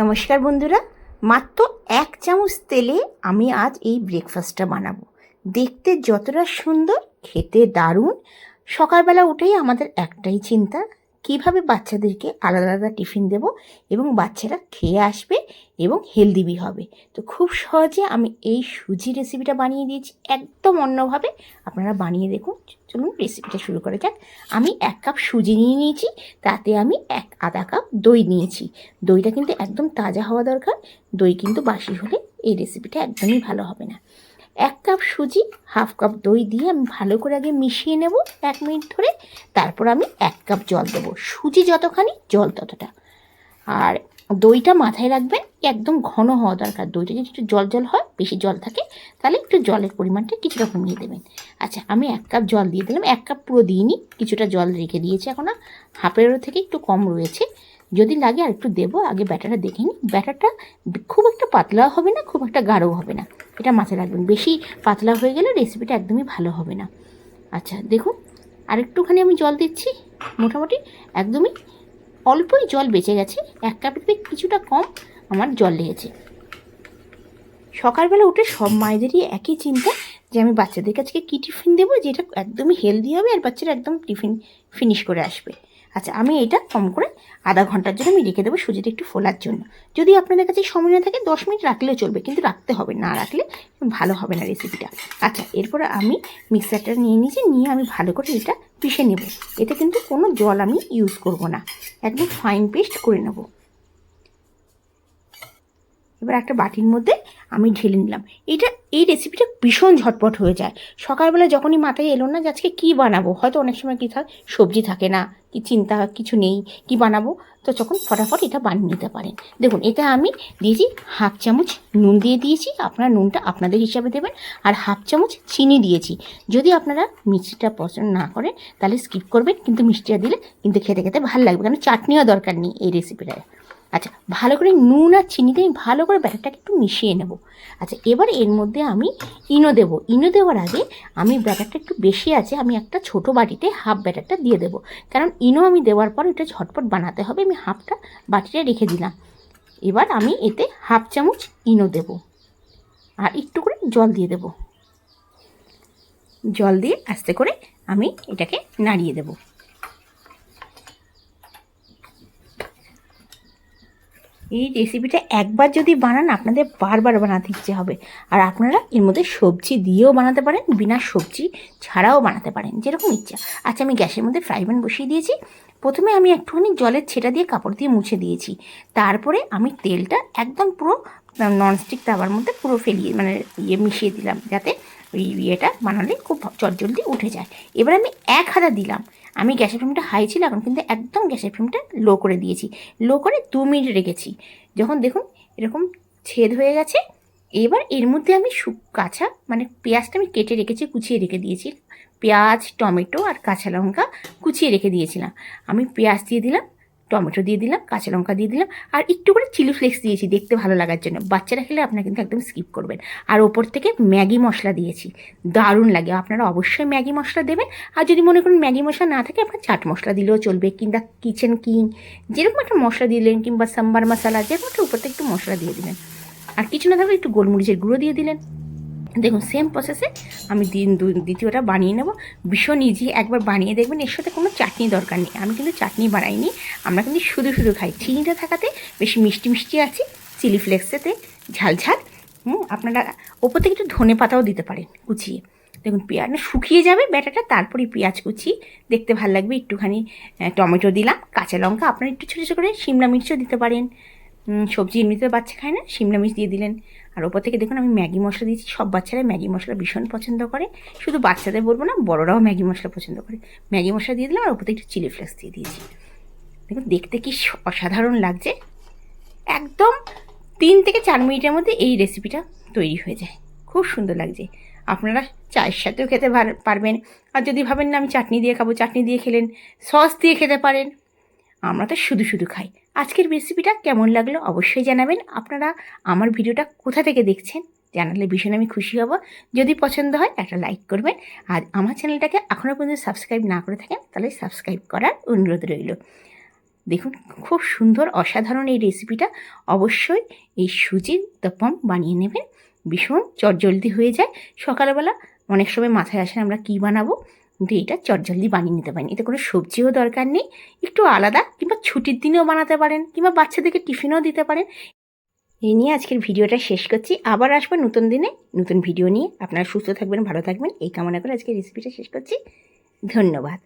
নমস্কার বন্ধুরা, মাত্র এক চামচ তেলে আমি আজ এই ব্রেকফাস্টটা বানাবো। দেখতে যতটা সুন্দর, খেতে দারুণ। সকালবেলা উঠেই আমাদের একটাই চিন্তা কীভাবে বাচ্চাদেরকে আলাদা আলাদা টিফিন দেব এবং বাচ্চারা খেয়ে আসবে এবং হেলদি বি হবে? তো খুব সহজে আমি এই সুজি রেসিপিটা বানিয়ে দিয়েছি একদম অন্যভাবে। আপনারা বানিয়ে দেখুন। চলুন রেসিপিটা শুরু করা যাক। আমি এক কাপ সুজি নিয়ে নিয়েছি, তাতে আমি এক আধা কাপ দই নিয়েছি। দইটা কিন্তু একদম তাজা হওয়া দরকার। দই কিন্তু বাসি হলে এই রেসিপিটা একদমই ভালো হবে না। এক কাপ সুজি, হাফ কাপ দই দিয়ে আমি ভালো করে আগে মিশিয়ে নেব এক মিনিট ধরে। তারপর আমি এক কাপ জল দেবো। সুজি যতখানি, জল ততটা। আর দইটা মাথায় রাখবেন, একদম ঘন হওয়া দরকার। দইটা যদি একটু জল জল হয়, বেশি জল থাকে, তাহলে একটু জলের পরিমাণটা কিছুটা কমিয়ে দেবেন। আচ্ছা আমি এক কাপ জল দিয়ে দিলাম। এক কাপ পুরো দিইনি, কিছুটা জল রেখে দিয়েছি এখন। হাফেরও থেকে একটু কম রয়েছে। যদি লাগে আর একটু দেবো, আগে ব্যাটারটা দেখে নিই। ব্যাটারটা খুব একটা পাতলাও হবে না, খুব একটা গাঢ়ও হবে না। এটা মাথায় রাখবেন। বেশি পাতলা হয়ে গেলে রেসিপিটা একদমই ভালো হবে না। আচ্ছা দেখুন আর একটুখানি আমি জল দিচ্ছি। মোটামুটি একদমই অল্পই জল বেঁচে গেছে। এক কাপের থেকে কিছুটা কম আমার জল লেগেছে। সকালবেলা উঠে সব মায়েদেরই একই চিন্তা যে আমি বাচ্চাদের কাছে কী টিফিন দেবো, যেটা একদমই হেলদি হবে আর বাচ্চারা একদম টিফিন ফিনিশ করে আসবে। আচ্ছা আমি এটা কম করে আধা ঘণ্টার জন্য আমি রেখে দেবো সুজিটা একটু ফোলার জন্য। যদি আপনাদের কাছে সময় না থাকে, দশ মিনিট রাখলেও চলবে, কিন্তু রাখতে হবে না। রাখলে ভালো হবে না রেসিপিটা আচ্ছা এরপরে আমি মিক্সারটা নিয়ে নিয়েছি, নিয়ে আমি ভালো করে এটা পিষে নেব। এতে কিন্তু কোনো জল আমি ইউজ করব না। একদম ফাইন পেস্ট করে নেব। এবার একটা বাটির মধ্যে আমি ঢেলে নিলাম। এটা, এই রেসিপিটা ভীষণ ঝটপট হয়ে যায়। সকালবেলা যখনই মাথায় এলো না যে আজকে কী বানাবো, হয়তো অনেক সময় কী থাকে, সবজি থাকে না, কি চিন্তা, কিছু নেই, কি বানাবো, তো যখন ফটাফট এটা বানিয়ে নিতে পারেন। দেখুন, এটা আমি দিয়েছি হাফ চামচ নুন দিয়ে দিয়েছি, আপনারা নুনটা আপনাদের হিসাবে দেবেন, আর হাফ চামচ চিনি দিয়েছি। যদি আপনারা মিষ্টিটা পছন্দ না করেন, তাহলে স্কিপ করবেন, কিন্তু মিষ্টিটা দিলে কিন্তু খেতে খেতে ভালো লাগবে কারণ চাটনিও দরকার নেই এই রেসিপিটায় আচ্ছা ভালো করে নুন আর চিনিতে আমি ভালো করে ব্যাটারটাকে একটু মিশিয়ে নেব। আচ্ছা এবার এর মধ্যে আমি ইনো দেব। ইনো দেওয়ার আগে আমি ব্যাটারটা একটু বেশি আছে, আমি একটা ছোট বাটিতে হাফ ব্যাটারটা দিয়ে দেবো। কারণ ইনো আমি দেওয়ার পর এটা ঝটপট বানাতে হবে, আমি হাফটা বাটিতে রেখে দিলাম। এবার আমি এতে হাফ চামচ ইনো দেব। আর একটু করে জল দিয়ে দেব। জল দিয়ে আস্তে করে আমি এটাকে নাড়িয়ে দেবো। এই রেসিপিটা একবার যদি বানান, আপনাদের বারবার বানাতে ইচ্ছে হবে। আর আপনারা এর মধ্যে সবজি দিয়েও বানাতে পারেন, বিনা সবজি ছাড়াও বানাতে পারেন, যেরকম ইচ্ছা। আচ্ছা আমি গ্যাসের মধ্যে ফ্রাই প্যান বসিয়ে দিয়েছি। প্রথমে আমি একটুখানি জলের ছেটা দিয়ে কাপড় দিয়ে মুছে দিয়েছি। তারপরে আমি তেলটা একদম পুরো ননস্টিক তাওয়ার মধ্যে পুরো ফেলিয়ে মানে ইয়ে মিশিয়ে দিলাম, যাতে ওই ইয়েটা বানালে খুব চটজলদি উঠে যায়। এবার আমি এক হাতা দিলাম। আমি গ্যাসের ফ্লেমটা হাই ছিল, এখন কিন্তু একদম গ্যাসের ফ্লেমটা লো করে দিয়েছি। লো করে দু মিনিট রেখেছি। যখন দেখুন এরকম ছেদ হয়ে গেছে, এবার এর মধ্যে আমি কাঁচা মানে পেঁয়াজটা আমি কেটে রেখেছি, কুচিয়ে রেখে দিয়েছি। পেঁয়াজ, টমেটো আর কাঁচা লঙ্কা কুচিয়ে রেখে দিয়েছিলাম। আমি পেঁয়াজ দিয়ে দিলাম টমেটো দিয়ে দিলাম, কাঁচা লঙ্কা দিয়ে দিলাম, আর একটু করে চিলি ফ্লেক্স দিয়েছি দেখতে ভালো লাগার জন্য। বাচ্চারা খেলে আপনারা কিন্তু একদম স্কিপ করবেন। আর ওপর থেকে ম্যাগি মশলা দিয়েছি। দারুণ লাগে, আপনারা অবশ্যই ম্যাগি মশলা দেবেন। আর যদি মনে করেন ম্যাগি মশলা না থাকে, আপনার চাট মশলা দিলেও চলবে, কিংবা কিচেন কিং যেরকম একটা মশলা দিলেন, কিংবা সাম্বার মশলা যেরকম একটা উপর থেকে একটু মশলা দিয়ে দিলেন। আর কিছু না থাকলে একটু গোলমরিচের গুঁড়ো দিয়ে দিলেন। দেখুন সেম প্রসেসে আমি দিন দ্বিতীয়টা বানিয়ে নেব। ভীষণ ইজি একবার বানিয়ে দেখবেন, এর সাথে কোনো চাটনি দরকার নেই। আমি কিন্তু চাটনি বানাইনি, আমরা কিন্তু শুধু শুধু খাই। চিনিটা থাকাতে বেশি মিষ্টি মিষ্টি আছে চিলি ফ্লেক্সেতে ঝাল ঝাল। হুম, আপনারা ওপর থেকে একটু ধনে পাতাও দিতে পারেন, কুচিয়ে। দেখুন, পেঁয়াজ শুকিয়ে যাবে ব্যাটাটা তারপরে পেঁয়াজ কুচি। দেখতে ভালো লাগবে, একটুখানি টমেটো দিলাম, কাঁচা লঙ্কা, আপনারা একটু ছোটো ছোটো করে, শিমলা মির্চও দিতে পারেন। সবজি এমনিতে বাচ্চা খায় না, শিমলা মির্চ দিয়ে দিলেন। আর ওপর থেকে দেখুন আমি ম্যাগি মশলা দিয়েছি। সব বাচ্চারা ম্যাগি মশলা ভীষণ পছন্দ করে। শুধু বাচ্চাদের বলব না, বড়রাও ম্যাগি মশলা পছন্দ করে। ম্যাগি মশলা দিয়ে দিলাম আর ওপর থেকে একটু চিলি ফ্লেক্স দিয়ে দিয়েছি। দেখুন, দেখতে কি অসাধারণ লাগছে। একদম তিন থেকে চার মিনিটের মধ্যে এই রেসিপিটা তৈরি হয়ে যায়। খুব সুন্দর লাগছে। আপনারা চায়ের সাথেও খেতে পারবেন। আর যদি ভাবেন না আমি চাটনি দিয়ে খাব, চাটনি দিয়ে খেলেন, সস দিয়ে খেতে পারেন, আমরা তো শুধু শুধু খাই। আজকের রেসিপিটা কেমন লাগল অবশ্যই জানাবেন। আপনারা আমার ভিডিওটা কোথা থেকে দেখছেন জানালে ভীষণ আমি খুশি হব। যদি পছন্দ হয় একটা লাইক করবেন। আর আমার চ্যানেলটাকে এখনও পর্যন্ত সাবস্ক্রাইব না করে থাকেন, তাহলে সাবস্ক্রাইব করার অনুরোধ রইল। দেখুন, খুব সুন্দর, অসাধারণ এই রেসিপিটা অবশ্যই এই সুজির উত্তপম বানিয়ে নেবেন। ভীষণ চটজলদি হয়ে যায়। সকালবেলা অনেক সময় মাথায় আসে না আমরা কী বানাবো। কিন্তু এটা চটজলদি বানিয়ে নিতে পারেন। এতে কোনো সবজিও দরকার নেই, একটু আলাদা কিংবা ছুটির দিনেও বানাতে পারেন কিংবা বাচ্চাদেরকে টিফিনও দিতে পারেন। এই নিয়ে আজকের ভিডিওটা শেষ করছি। আবার আসব নতুন দিনে, নতুন ভিডিও নিয়ে। আপনারা সুস্থ থাকবেন, ভালো থাকবেন। এই কামনা করে আজকে রেসিপিটা শেষ করছি। ধন্যবাদ।